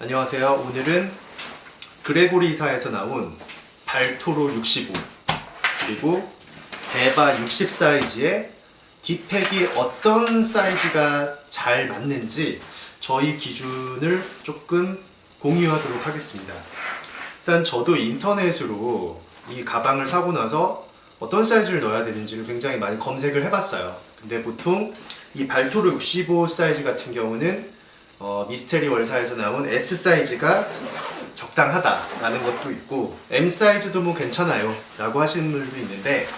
안녕하세요. 오늘은 그레고리사에서 나온 발토로 65 그리고 대바 60 사이즈의 뒷팩이 어떤 사이즈가 잘 맞는지 저희 기준을 조금 공유하도록 하겠습니다. 일단 저도 인터넷으로 이 가방을 사고 나서 어떤 사이즈를 넣어야 되는지를 굉장히 많이 검색을 해봤어요. 근데 보통 이 발토르 65 사이즈 같은 경우는 어, 미스테리 월사에서 나온 S 사이즈가 적당하다라는 것도 있고 M 사이즈도 뭐 괜찮아요 라고 하시는 분들도 있는데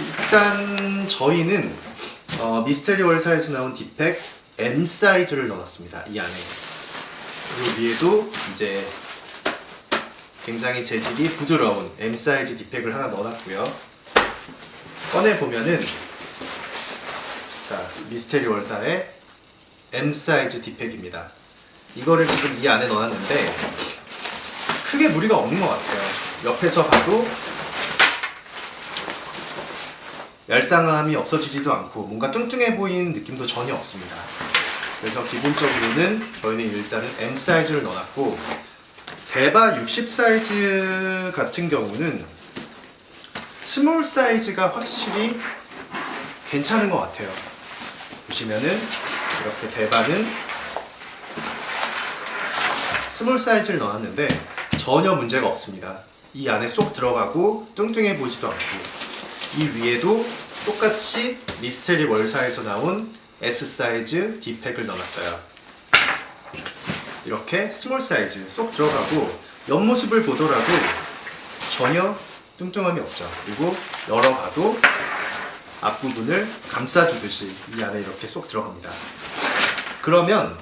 일단 저희는 어, 미스테리 월사에서 나온 딥팩 M 사이즈를 넣었습니다 이 안에. 그리고 위에도 이제 굉장히 재질이 부드러운 M 사이즈 딥팩을 하나 넣어놨고요. 꺼내 보면은 자 미스테리 월사의 M 사이즈 딥팩입니다. 이거를 지금 이 안에 넣어놨는데 크게 무리가 없는 것 같아요. 옆에서 봐도 얄쌍함이 없어지지도 않고 뭔가 뚱뚱해 보이는 느낌도 전혀 없습니다. 그래서 기본적으로는 저희는 일단은 M 사이즈를 넣어놨고 대바 60 사이즈 같은 경우는 스몰 사이즈가 확실히 괜찮은 것 같아요. 보시면은 이렇게 대바는 스몰 사이즈를 넣었는데 전혀 문제가 없습니다. 이 안에 쏙 들어가고 뚱뚱해 보이지도 않고 이 위에도 똑같이 미스테리 월사에서 나온 S 사이즈 D팩을 넣어놨어요. 이렇게 스몰 사이즈 쏙 들어가고 옆모습을 보더라도 전혀 뚱뚱함이 없죠. 그리고 열어봐도 앞부분을 감싸주듯이 이 안에 이렇게 쏙 들어갑니다. 그러면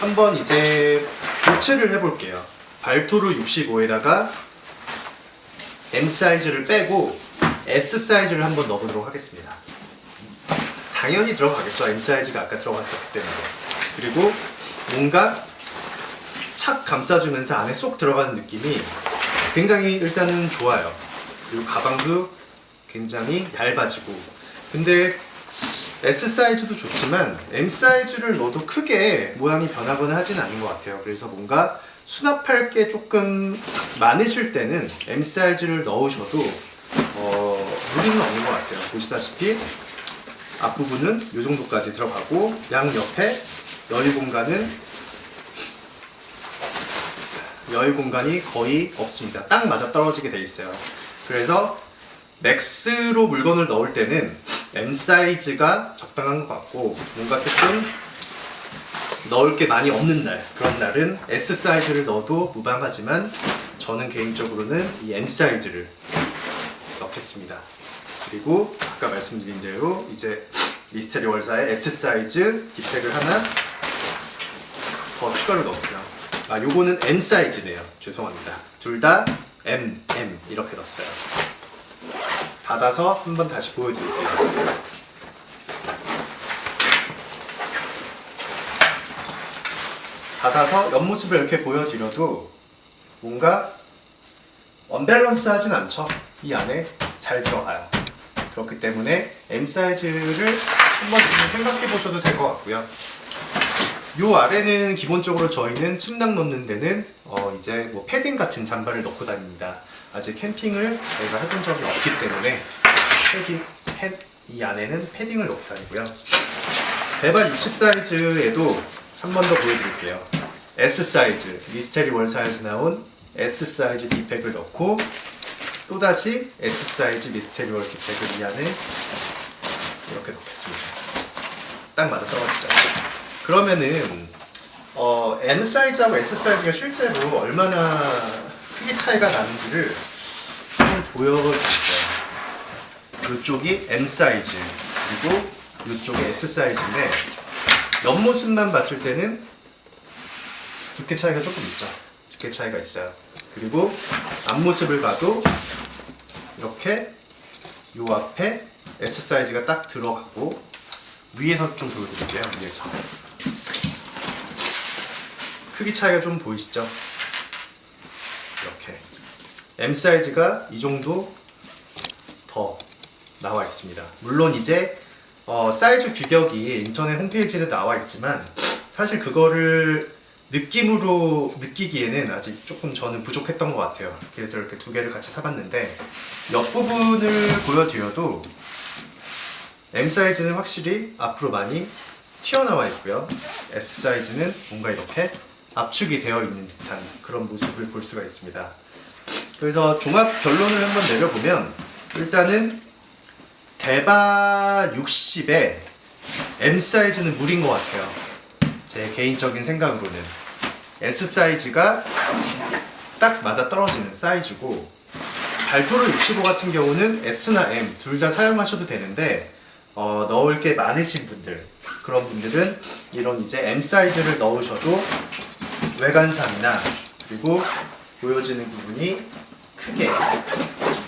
한번 이제 교체를 해볼게요. 발토르 65에다가 M 사이즈를 빼고 S 사이즈를 한번 넣어보도록 하겠습니다. 당연히 들어가겠죠. M 사이즈가 아까 들어갔었기 때문에. 그리고 뭔가 착 감싸주면서 안에 쏙 들어가는 느낌이 굉장히 일단은 좋아요. 그리고 가방도 굉장히 얇아지고 근데 S 사이즈도 좋지만 M 사이즈를 넣어도 크게 모양이 변하거나 하진 않는 것 같아요. 그래서 뭔가 수납할 게 조금 많으실 때는 M 사이즈를 넣으셔도 어, 무리는 없는 것 같아요. 보시다시피 앞부분은 이 정도까지 들어가고 양 옆에 여유 공간은 여유 공간이 거의 없습니다. 딱 맞아 떨어지게 돼 있어요. 그래서 맥스로 물건을 넣을 때는 M 사이즈가 적당한 것 같고 뭔가 조금 넣을 게 많이 없는 날 그런 날은 S 사이즈를 넣어도 무방하지만 저는 개인적으로는 이 M 사이즈를 넣겠습니다. 그리고 아까 말씀드린 대로 이제 미스테리 월사의 S 사이즈 딥팩을 하나 더 추가로 넣고요. 아 요거는 N 사이즈네요. 죄송합니다. 둘 다 M, M 이렇게 넣었어요. 닫아서 한번 다시 보여드릴게요. 닫아서 옆모습을 이렇게 보여드려도 뭔가 언밸런스 하진 않죠. 이 안에 잘 들어가요. 그렇기 때문에 M 사이즈를 한 번쯤 생각해 보셔도 될 것 같고요. 요 아래는 기본적으로 저희는 침낭 넣는 데는 어 이제 뭐 패딩 같은 잠바를 넣고 다닙니다. 아직 캠핑을 저희가 해본 적이 없기 때문에 패딩, 패, 이 안에는 패딩을 넣고 다니고요. 대바 60 사이즈에도 한 번 더 보여드릴게요. S 사이즈, 미스테리 월사에서 나온 S 사이즈 딥팩을 넣고 또다시 S 사이즈 미스테리 월 딥팩을 이 안에 이렇게 넣겠습니다. 딱 맞아 떨어지죠. 그러면은 어, M 사이즈하고 S 사이즈가 실제로 얼마나 크기 차이가 나는지를 좀 보여드릴게요. 이쪽이 M 사이즈 그리고 이쪽이 S 사이즈인데 옆모습만 봤을 때는 두께 차이가 조금 있죠. 두께 차이가 있어요. 그리고 앞모습을 봐도 이렇게 요 앞에 S 사이즈가 딱 들어가고 위에서 좀 보여드릴게요. 위에서 크기 차이가 좀 보이시죠? 이렇게 M 사이즈가 이 정도 더 나와 있습니다. 물론 이제 어, 사이즈 규격이 인터넷 홈페이지에 나와 있지만 사실 그거를 느낌으로 느끼기에는 아직 조금 저는 부족했던 것 같아요. 그래서 이렇게 두 개를 같이 사봤는데 옆 부분을 보여드려도 M 사이즈는 확실히 앞으로 많이 튀어나와 있고요. S 사이즈는 뭔가 이렇게 압축이 되어 있는 듯한 그런 모습을 볼 수가 있습니다. 그래서 종합 결론을 한번 내려보면 일단은 대바 60에 M 사이즈는 무리인 것 같아요. 제 개인적인 생각으로는 S 사이즈가 딱 맞아 떨어지는 사이즈고 발토르 65 같은 경우는 S나 M 둘 다 사용하셔도 되는데 어, 넣을 게 많으신 분들 그런 분들은 이런 이제 M 사이즈를 넣으셔도 외관상이나 그리고 보여지는 부분이 크게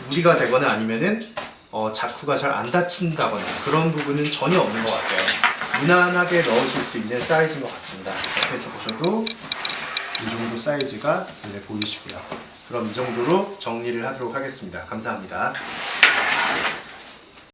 무리가 되거나 아니면은 어, 자쿠가 잘안 닫힌다거나 그런 부분은 전혀 없는 것 같아요. 무난하게 넣으실 수 있는 사이즈인 것 같습니다. 옆에서 보셔도 이 정도 사이즈가 눈에 보이시고요. 그럼 이 정도로 정리를 하도록 하겠습니다. 감사합니다.